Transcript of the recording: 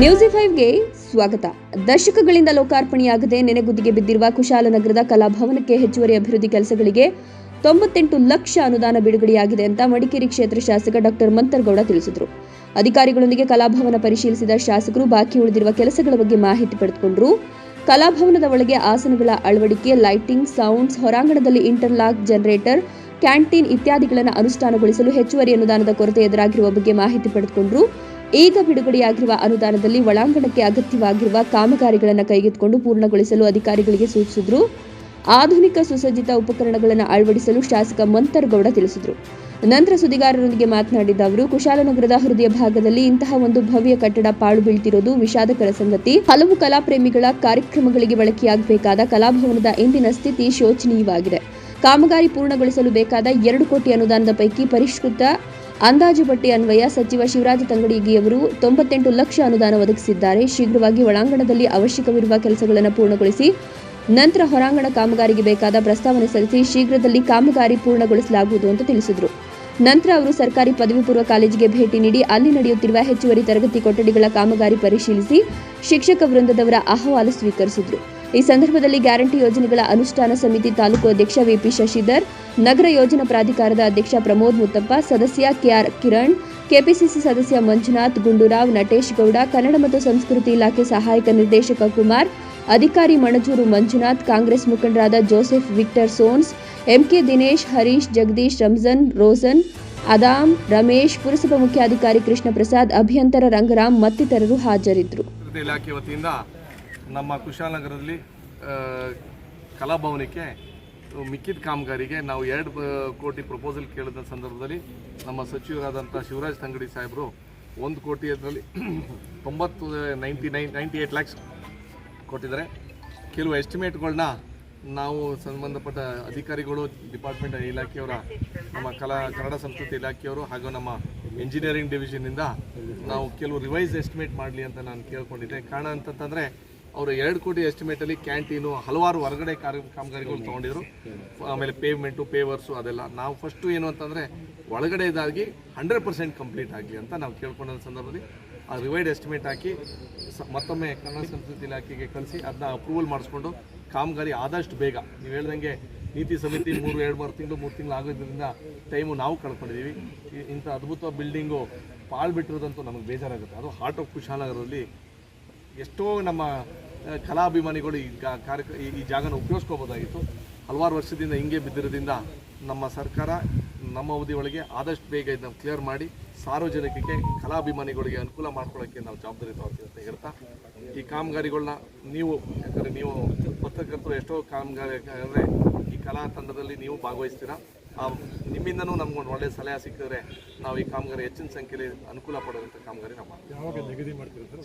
ನ್ಯೂಸಿ ಫೈವ್ಗೆ ಸ್ವಾಗತ. ದಶಕಗಳಿಂದ ಲೋಕಾರ್ಪಣೆಯಾಗದೆ ನೆನೆಗುದಿಗೆ ಬಿದ್ದಿರುವ ಕುಶಾಲನಗರದ ಕಲಾಭವನಕ್ಕೆ ಹೆಚ್ಚುವರಿ ಅಭಿವೃದ್ಧಿ ಕೆಲಸಗಳಿಗೆ ತೊಂಬತ್ತೆಂಟು ಲಕ್ಷ ಅನುದಾನ ಬಿಡುಗಡೆಯಾಗಿದೆ ಅಂತ ಮಡಿಕೇರಿ ಕ್ಷೇತ್ರ ಶಾಸಕ ಡಾಕ್ಟರ್ ಮಂತರ್ಗೌಡ ತಿಳಿಸಿದರು. ಅಧಿಕಾರಿಗಳೊಂದಿಗೆ ಕಲಾಭವನ ಪರಿಶೀಲಿಸಿದ ಶಾಸಕರು ಬಾಕಿ ಉಳಿದಿರುವ ಕೆಲಸಗಳ ಬಗ್ಗೆ ಮಾಹಿತಿ ಪಡೆದುಕೊಂಡರು. ಕಲಾಭವನದ ಒಳಗೆ ಆಸನಗಳ ಅಳವಡಿಕೆ, ಲೈಟಿಂಗ್, ಸೌಂಡ್ಸ್, ಹೊರಾಂಗಣದಲ್ಲಿ ಇಂಟರ್ಲಾಕ್ ಜನರೇಟರ್, ಕ್ಯಾಂಟೀನ್ ಇತ್ಯಾದಿಗಳನ್ನು ಅನುಷ್ಠಾನಗೊಳಿಸಲು ಹೆಚ್ಚುವರಿ ಅನುದಾನದ ಕೊರತೆ ಎದುರಾಗಿರುವ ಬಗ್ಗೆ ಮಾಹಿತಿ ಪಡೆದುಕೊಂಡರು. ಈಗ ಬಿಡುಗಡೆಯಾಗಿರುವ ಅನುದಾನದಲ್ಲಿ ಒಳಾಂಗಣಕ್ಕೆ ಅಗತ್ಯವಾಗಿರುವ ಕಾಮಗಾರಿಗಳನ್ನು ಕೈಗೆತ್ತಿಕೊಂಡು ಪೂರ್ಣಗೊಳಿಸಲು ಅಧಿಕಾರಿಗಳಿಗೆ ಸೂಚಿಸಿದರು. ಆಧುನಿಕ ಸುಸಜ್ಜಿತ ಉಪಕರಣಗಳನ್ನು ಅಳವಡಿಸಲು ಶಾಸಕ ಮಂತರಗೌಡ ತಿಳಿಸಿದರು. ನಂತರ ಸುದ್ದಿಗಾರರೊಂದಿಗೆ ಮಾತನಾಡಿದ ಅವರು, ಕುಶಾಲನಗರದ ಹೃದಯ ಭಾಗದಲ್ಲಿ ಇಂತಹ ಒಂದು ಭವ್ಯ ಕಟ್ಟಡ ಪಾಳು ಬೀಳ್ತಿರೋದು ವಿಷಾದಕರ ಸಂಗತಿ. ಹಲವು ಕಲಾಪ್ರೇಮಿಗಳ ಕಾರ್ಯಕ್ರಮಗಳಿಗೆ ಬಳಕೆಯಾಗಬೇಕಾದ ಕಲಾಭವನದ ಇಂದಿನ ಸ್ಥಿತಿ ಶೋಚನೀಯವಾಗಿದೆ. ಕಾಮಗಾರಿ ಪೂರ್ಣಗೊಳಿಸಲು ಬೇಕಾದ ಎರಡು ಕೋಟಿ ಅನುದಾನದ ಪೈಕಿ ಪರಿಷ್ಕೃತ ಅಂದಾಜು ಪಟ್ಟಿ ಅನ್ವಯ ಸಚಿವ ಶಿವರಾಜ ತಂಗಡಿಗಿಯವರು ತೊಂಬತ್ತೆಂಟು ಲಕ್ಷ ಅನುದಾನ ಒದಗಿಸಿದ್ದಾರೆ. ಶೀಘ್ರವಾಗಿ ಒಳಾಂಗಣದಲ್ಲಿ ಅವಶ್ಯಕವಿರುವ ಕೆಲಸಗಳನ್ನು ಪೂರ್ಣಗೊಳಿಸಿ ನಂತರ ಹೊರಾಂಗಣ ಕಾಮಗಾರಿಗೆ ಬೇಕಾದ ಪ್ರಸ್ತಾವನೆ ಸಲ್ಲಿಸಿ ಶೀಘ್ರದಲ್ಲಿ ಕಾಮಗಾರಿ ಪೂರ್ಣಗೊಳಿಸಲಾಗುವುದು ಎಂದು ತಿಳಿಸಿದರು. ನಂತರ ಅವರು ಸರ್ಕಾರಿ ಪದವಿ ಪೂರ್ವ ಕಾಲೇಜಿಗೆ ಭೇಟಿ ನೀಡಿ ಅಲ್ಲಿ ನಡೆಯುತ್ತಿರುವ ಹೆಚ್ಚುವರಿ ತರಗತಿ ಕೊಠಡಿಗಳ ಕಾಮಗಾರಿ ಪರಿಶೀಲಿಸಿ ಶಿಕ್ಷಕ ವೃಂದದವರ ಅಹವಾಲು ಸ್ವೀಕರಿಸಿದರು. ಈ ಸಂದರ್ಭದಲ್ಲಿ ಗ್ಯಾರಂಟಿ ಯೋಜನೆಗಳ ಅನುಷ್ಠಾನ ಸಮಿತಿ ತಾಲೂಕು ಅಧ್ಯಕ್ಷ ವಿಪಿ ಶಶಿಧರ್, ನಗರ ಯೋಜನಾ ಪ್ರಾಧಿಕಾರದ ಅಧ್ಯಕ್ಷ ಪ್ರಮೋದ್ ಮುತ್ತಪ್ಪ, ಸದಸ್ಯ ಕೆಆರ್ ಕಿರಣ್, ಕೆಪಿಸಿಸಿ ಸದಸ್ಯ ಮಂಜುನಾಥ್, ಗುಂಡೂರಾವ್ ನಟೇಶ್ ಗೌಡ, ಕನ್ನಡ ಮತ್ತು ಸಂಸ್ಕೃತಿ ಇಲಾಖೆ ಸಹಾಯಕ ನಿರ್ದೇಶಕ ಕುಮಾರ್, ಅಧಿಕಾರಿ ಮಣಜೂರು ಮಂಜುನಾಥ್, ಕಾಂಗ್ರೆಸ್ ಮುಖಂಡರಾದ Joseph, Victor Sonse, M K Dinesh, Harish, Jagadish, Ranjan, Rosan Adam Ramesh, ಪುರಸಭಾ ಮುಖ್ಯಾಧಿಕಾರಿ ಕೃಷ್ಣ ಪ್ರಸಾದ್ ಅಭಿಯಂತರ ರಂಗರಾಮ್ ಮತ್ತಿತರರು ಹಾಜರಿದ್ದರು. ನಮ್ಮ ಕುಶಾಲನಗರದಲ್ಲಿ ಕಲಾಭವನಕ್ಕೆ ಮಿಕ್ಕಿದ ಕಾಮಗಾರಿಗೆ ನಾವು ಎರಡು ಕೋಟಿ ಪ್ರಪೋಸಲ್ ಕೇಳಿದ ಸಂದರ್ಭದಲ್ಲಿ ನಮ್ಮ ಸಚಿವರಾದಂಥ ಶಿವರಾಜ್ ತಂಗಡಿ ಸಾಹೇಬರು ಒಂದು ಕೋಟಿ ಅದರಲ್ಲಿ ತೊಂಬತ್ತು ninety nine ninety eight lakhs ಕೊಟ್ಟಿದ್ದಾರೆ. ಕೆಲವು ಎಸ್ಟಿಮೇಟ್ಗಳನ್ನ ನಾವು ಸಂಬಂಧಪಟ್ಟ ಅಧಿಕಾರಿಗಳು, ಡಿಪಾರ್ಟ್ಮೆಂಟ್ ಇಲಾಖೆಯವರ, ನಮ್ಮ ಕಲಾ, ಕನ್ನಡ ಸಂಸ್ಕೃತಿ ಇಲಾಖೆಯವರು ಹಾಗೂ ನಮ್ಮ ಇಂಜಿನಿಯರಿಂಗ್ ಡಿವಿಷನ್ನಿಂದ ನಾವು ಕೆಲವು ರಿವೈಸ್ ಎಸ್ಟಿಮೇಟ್ ಮಾಡಲಿ ಅಂತ ನಾನು ಕೇಳ್ಕೊಂಡಿದ್ದೆ. ಕಾರಣ ಅಂತಂತಂದರೆ ಅವರು ಎರಡು ಕೋಟಿ ಎಸ್ಟಿಮೇಟಲ್ಲಿ ಕ್ಯಾಂಟೀನು ಹಲವಾರು ಹೊರಗಡೆ ಕಾರ್ಯ ಕಾಮಗಾರಿಗಳು ತೊಗೊಂಡಿದ್ರು. ಆಮೇಲೆ ಪೇಮೆಂಟು ಪೇವರ್ಸು ಅದೆಲ್ಲ. ನಾವು ಫಸ್ಟು ಏನು ಅಂತಂದರೆ ಒಳಗಡೆ ಇದಾಗಿ ಹಂಡ್ರೆಡ್ ಪರ್ಸೆಂಟ್ ಕಂಪ್ಲೀಟ್ ಆಗಲಿ ಅಂತ ನಾವು ಕೇಳ್ಕೊಂಡ ಸಂದರ್ಭದಲ್ಲಿ ಆ ರಿವೈಡ್ ಎಸ್ಟಿಮೇಟ್ ಹಾಕಿ ಮತ್ತೊಮ್ಮೆ ಕನ್ನಡ ಸಂಸ್ಕೃತಿ ಇಲಾಖೆಗೆ ಕಲಿಸಿ ಅದನ್ನ ಅಪ್ರೂವಲ್ ಮಾಡಿಸ್ಕೊಂಡು ಕಾಮಗಾರಿ ಆದಷ್ಟು ಬೇಗ. ನೀವು ಹೇಳ್ದಂಗೆ ನೀತಿ ಸಮಿತಿ ಮೂರು, ಎರಡು, ಮೂರು ತಿಂಗಳು ಮೂರು ತಿಂಗಳು ಆಗೋದ್ರಿಂದ ಟೈಮು ನಾವು ಕಳ್ಕೊಂಡಿದ್ದೀವಿ ಇಂಥ ಅದ್ಭುತ ಬಿಲ್ಡಿಂಗು ಪಾಳು ಬಿಟ್ಟಿರೋದಂತೂ ನಮಗೆ ಬೇಜಾರಾಗುತ್ತೆ. ಅದು ಹಾರ್ಟ್ ಆಫ್ ಕುಶಾಲನಗರದಲ್ಲಿ ಎಷ್ಟೋ ನಮ್ಮ ಕಲಾಭಿಮಾನಿಗಳು ಈ ಕಾರ್ಯಕ್ರ ಈ- ಜಾಗನ ಉಪಯೋಗಿಸ್ಕೋಬೋದಾಗಿತ್ತು. ಹಲವಾರು ವರ್ಷದಿಂದ ಹಿಂಗೆ ಬಿದ್ದಿರೋದ್ರಿಂದ ನಮ್ಮ ಸರ್ಕಾರ ನಮ್ಮ ಅವಧಿ ಒಳಗೆ ಆದಷ್ಟು ಬೇಗ ಇದನ್ನು ಕ್ಲಿಯರ್ ಮಾಡಿ ಸಾರ್ವಜನಿಕರಿಗೆ ಕಲಾಭಿಮಾನಿಗಳಿಗೆ ಅನುಕೂಲ ಮಾಡ್ಕೊಳ್ಳೋಕ್ಕೆ ನಾವು ಜವಾಬ್ದಾರಿ ತಗೋತೀವಿ ಅಂತ ಹೇಳ್ತಾ, ಈ ಕಾಮಗಾರಿಗಳನ್ನ ನೀವು, ಯಾಕಂದರೆ ನೀವು ಪತ್ರಕರ್ತರು ಎಷ್ಟೋ ಕಾಮಗಾರಿ ಅಂದರೆ ಈ ಕಲಾ ತಂಡದಲ್ಲಿ ನೀವು ಭಾಗವಹಿಸ್ತೀರಾ ನಿಮ್ಮಿಂದನೂ ನಮ್ಗೊಂದು ಒಳ್ಳೆಯ ಸಲಹೆ ಸಿಕ್ಕಿದ್ರೆ ನಾವು ಈ ಕಾಮಗಾರಿ ಹೆಚ್ಚಿನ ಸಂಖ್ಯೆಯಲ್ಲಿ ಅನುಕೂಲ ಪಡುವಂಥ ಕಾಮಗಾರಿ ನಾವು ಮಾಡ್ತೀವಿ.